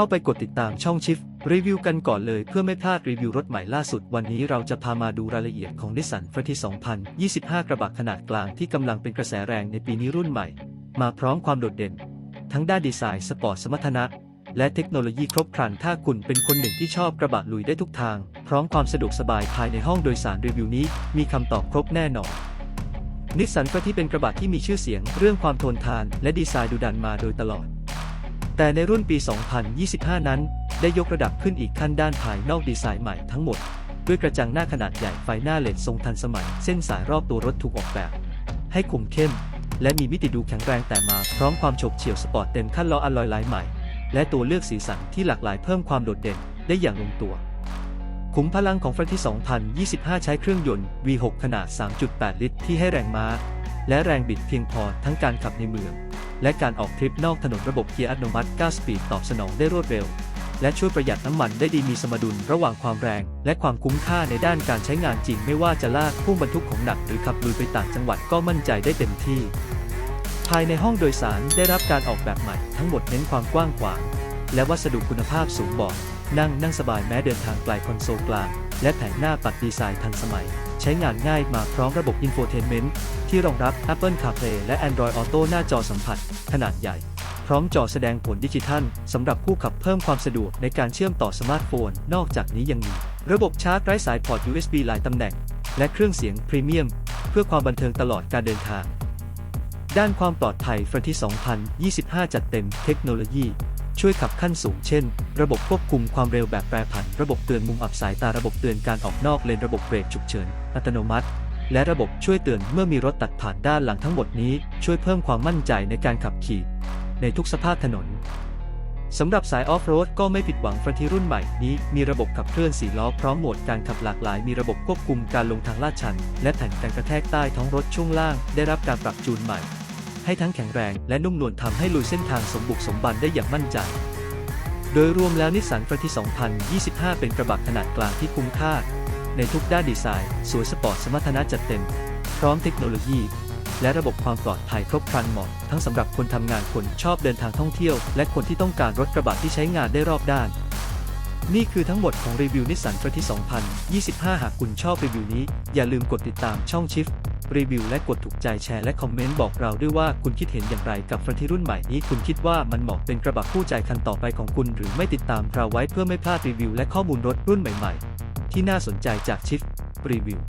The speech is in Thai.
เข้าไปกดติดตามช่องชิฟรีวิวกันก่อนเลยเพื่อไม่พลาดรีวิวรถใหม่ล่าสุด วันนี้เราจะพามาดูรายละเอียดของนิสสันฟรที2025 กระบะขนาดกลางที่กำลังเป็นกระแสแรงในปีนี้รุ่นใหม่ มาพร้อมความโดดเด่น ทั้งด้านดีไซน์สปอร์ตสมรรถนะ และเทคโนโลยีครบครันถ้าคุณเป็นคนหนึ่งที่ชอบกระบะลุยได้ทุกทาง พร้อมความสะดวกสบายภายในห้องโดยสารรีวิวนี้ มีคำตอบครบแน่นอนนิสสันก็ที่เป็นกระบะที่มีชื่อเสียง เรื่องความทนทาน และดีไซน์ดุดันมาโดยตลอด แต่ในรุ่นปี 2025 นั้น ได้ยกระดับขึ้นอีกขั้นด้านภายนอกดีไซน์ใหม่ทั้งหมด ด้วยกระจังหน้าขนาดใหญ่ไฟหน้าเลดทรงทันสมัย เส้นสายรอบตัวรถถูกออกแบบ ให้คมเข้ม และมีมิติดูแข็งแรงแต่มาพร้อมความฉกเฉี่ยวสปอร์ตเต็มขั้นล้ออลลอยลายใหม่ และตัวเลือกสีสันที่หลากหลายเพิ่มความโดดเด่นได้อย่างลงตัวขุมพลังของฟรนที่ 2025 ใช้เครื่องยนต์ V6 ขนาด 3.8 ลิตร ที่ให้แรงม้า และแรงบิดเพียงพอทั้งการขับในเมือง และการออกทริปนอกถนนระบบเกียร์อัตโนมัติ 9 สปีดตอบสนองได้รวดเร็ว และช่วยประหยัดน้ำมันได้ดีมีสมดุลระหว่างความแรง และความคุ้มค่าในด้านการใช้งานจริง ไม่ว่าจะลากพุ่งบรรทุกของหนักหรือขับลุยไปต่างจังหวัดก็มั่นใจได้เต็มที่ ภายในห้องโดยสารได้รับการออกแบบใหม่ทั้งหมดเน้นความกว้างขวาง และวัสดุคุณภาพสูงเบาะนั่งนั่งสบายแม้เดินทางไกลคอนโซลกลาง และแผงหน้าปัดดีไซน์ทันสมัย ใช้งานง่ายมาพร้อมระบบ Infotainment ที่รองรับ Apple CarPlay และ Android Auto หน้าจอสัมผัส ขนาดใหญ่ พร้อมจอแสดงผลดิจิทัลสำหรับผู้ขับเพิ่มความสะดวกในการเชื่อมต่อสมาร์ทโฟน นอกจากนี้ยังมี ระบบชาร์จไร้สายพอร์ต USB หลายตำแหน่ง และเครื่องเสียงพรีเมียม เพื่อความบันเทิงตลอดการเดินทาง ด้านความปลอดภัยฟรนที่ 2025 จัดเต็มเทคโนโลยี ช่วยขับขั้นสูงเช่น ระบบควบคุมความเร็วแบบแปรผัน ระบบเตือนมุมอับสายตาระบบเตือนการออกนอกเลนระบบเบรกฉุกเฉิน อัตโนมัติ และระบบช่วยเตือนเมื่อมีรถตัดผ่านด้านหลังทั้งหมดนี้ ช่วยเพิ่มความมั่นใจในการขับขี่ ในทุกสภาพถนนสำหรับสายออฟโรดก็ไม่ผิดหวังฟรนทีรุ่นใหม่นี้ มีระบบขับเคลื่อน4ล้อพร้อมโหมดการขับหลากหลาย มีระบบควบคุมการลงทางลาดชัน และแผ่นกันกระแทกใต้ท้องรถช่วงล่าง ได้รับการปรับจูนใหม่ ให้ทั้งแข็งแรงและนุ่มนวลทำให้ลุยเส้นทางสมบุกสมบันได้อย่างมั่นใจ โดยรวมแล้วนิสสันฟรนที่ 2025 เป็นกระบะขนาดกลางที่คุ้มค่า ในทุกด้านดีไซน์สวยสปอร์ตสมรรถนะจัดเต็ม พร้อมเทคโนโลยี และระบบความปลอดภัยครบครันเหมาะ ทั้งสำหรับคนทำงานคนชอบเดินทางท่องเที่ยว และคนที่ต้องการรถกระบะที่ใช้งานได้รอบด้านนี่คือทั้งหมดของรีวิวนิสสันฟรที่ 2025 หากคุณชอบรีวิวนี้ อย่าลืมกดติดตามช่องชิฟ รีวิวและกดถูกใจแชร์และคอมเมนต์บอกเราด้วยว่าคุณคิดเห็นอย่างไรกับฟรนที่รุ่นใหม่นี้ คุณคิดว่ามันเหมาะเป็นกระบะคู่ใจคันต่อไปของคุณ หรือไม่ติดตามเราไว้เพื่อไม่พลาดรีวิวและข้อมูลรถรุ่นใหม่ ๆ ที่น่าสนใจจากชิฟรีวิว